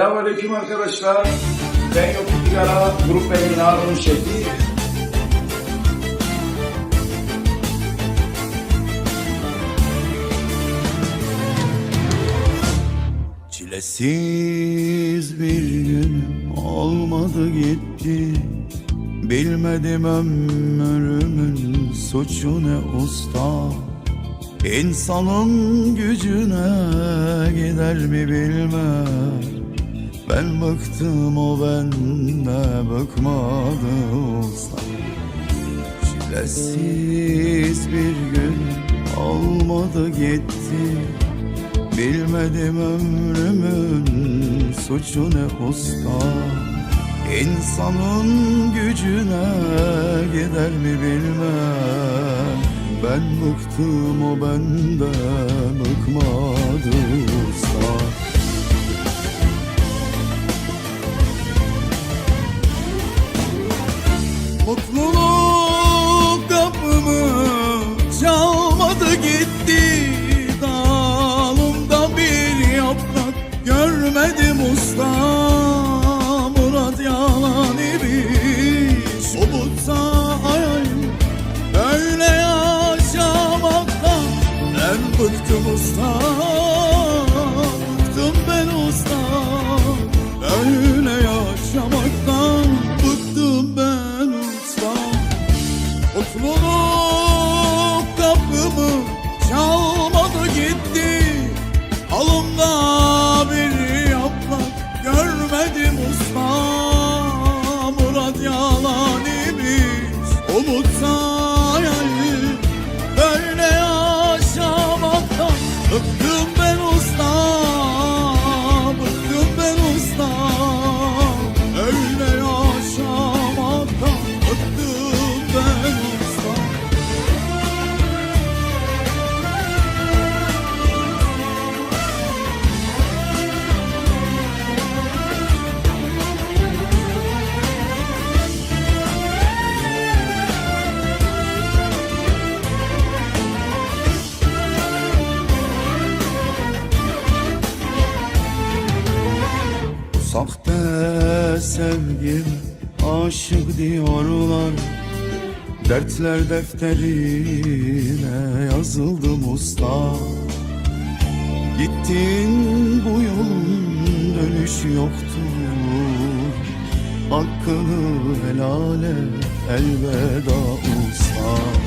Selamünaleyküm arkadaşlar. Ben Yokup Digara, Grup Bey'in Harun Şefi. Çilesiz bir gün olmadı gitti Bilmedim ömrümün suçu ne usta İnsanın gücüne gider mi bilmem Ben bıktım o bende bıkmadı usta. Çilesiz bir gün olmadı gitti. Bilmedim ömrümün suçu ne usta. İnsanın gücüne gider mi bilmem. Ben bıktım o benden bıkmadı usta Murat yalan imiş Somutsa hayal Öyle yaşamaktan Ben bıktım usta yaşamaktan Bıktım Sahte sevgim aşık diyorlar. Dertler defterine yazıldım usta Gittin bu yolun dönüşü yoktur Hakkını helal et elveda usta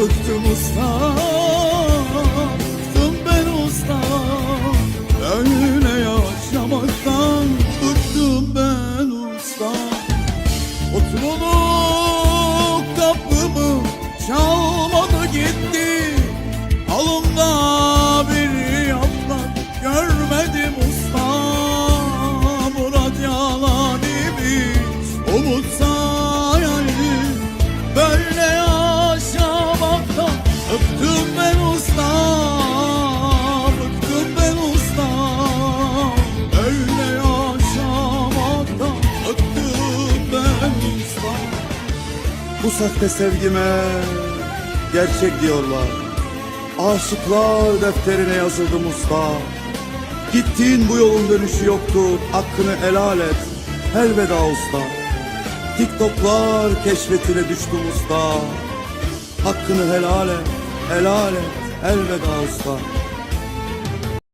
bıktım usta Bu sahte sevgime gerçek diyorlar. Aşıklar defterine yazıldım usta Gittiğin bu yolun dönüşü yoktur Hakkını helal et. Elveda usta. TikToklar keşfetine düştüm usta Hakkını helal et Helal et Elveda usta